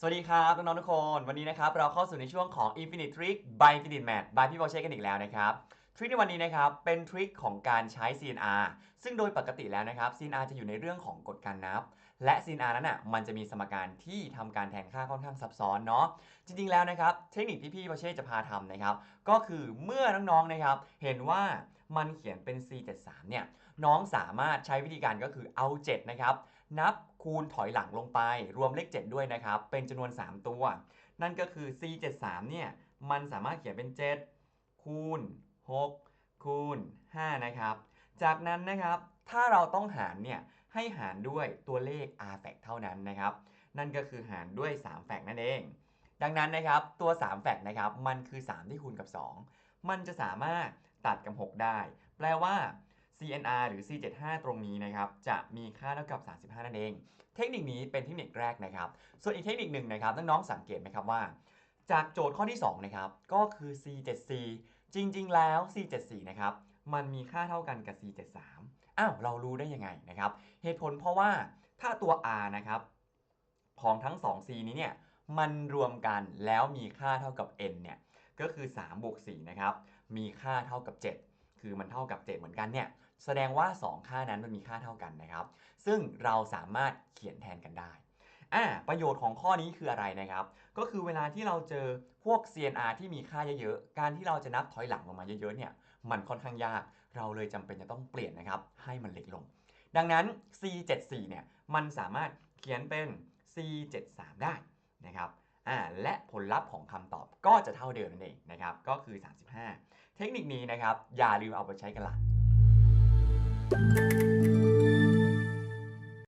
สวัสดีครับ น้องๆทุกคน วันนี้นะครับเราเข้าสู่ในช่วงของ Infinite Trick by Infinite Math by พี่บอเช่กันอีกแล้วนะครับทริคในวันนี้นะครับเป็นทริคของการใช้ CNR ซึ่งโดยปกติแล้วนะครับ CNR จะอยู่ในเรื่องของกฎการนับ และ CNR นั้นอะมันจะมีสมการที่ทำการแทนค่าค่อนข้างซับซ้อนเนาะจริงๆแล้วนะครับเทคนิคที่พี่บอเช่จะพาทำนะครับก็คือเมื่อน้องๆนะครับเห็นว่ามันเขียนเป็น C73 เนี่ยน้องสามารถใช้วิธีการก็คือเอา7นะครับ นับคูณถอยหลังลงไป รวมเลข 7 ด้วยนะครับ เป็นจำนวน 3 ตัว นั่นก็คือ C73 เนี่ย มันสามารถเขียนเป็น 7 คูณ 6 คูณ 5 นะครับ จากนั้นนะครับ ถ้าเราต้องหารเนี่ย ให้หารด้วยตัวเลข r fact เท่านั้นนะครับ นั่นก็คือหารด้วย 3 แฟกนั่นเอง ดังนั้นนะครับ ตัว 3 แฟกนะครับ มันคือ 3 ที่คูณกับ 2 มันจะสามารถตัดกับ 6 ได้ แปลว่า CNR หรือ C75 ตรงนี้นะครับจะมีค่าเท่ากับ 35 นั่นเอง เทคนิคนี้เป็นเทคนิคแรกนะครับ ส่วนอีกเทคนิคหนึ่งนะครับน้องๆสังเกตไหมครับว่า จากโจทย์ข้อที่2นะครับก็คือ C7C จริงๆ แล้ว C74 นะครับมันมีค่าเท่ากันกับ C73 อ้าวเรารู้ได้ยังไงนะครับ เหตุผลเพราะว่าถ้าตัว R นะครับของทั้ง 2 C นี้เนี่ยมันรวมกันแล้วมีค่าเท่ากับ n เนี่ยก็คือ3บวก4นะครับมีค่าเท่ากับ 7 คือมันเท่ากับ 7 เหมือนกันเนี่ยแสดงว่า 2 ค่านั้นมันมีค่าเท่ากันนะครับ ซึ่งเราสามารถเขียนแทนกันได้อ่าประโยชน์ของข้อนี้คืออะไรนะครับ ก็คือเวลาที่เราเจอพวก CNR ที่มีค่าเยอะๆ การที่เราจะนับถอยหลังลงมาเยอะๆเนี่ยมันค่อนข้างยาก เราเลยจำเป็นจะต้องเปลี่ยนนะครับ ให้มันเล็กลง ดังนั้น C74 เนี่ยมันสามารถเขียนเป็น C73 ได้นะครับ อ่าและผลลัพธ์ของคำตอบก็จะเท่าเดิมนั่นเองนะครับก็คือ 35 เทคนิคนี้นะครับอย่าลืมเอาไปใช้กันละ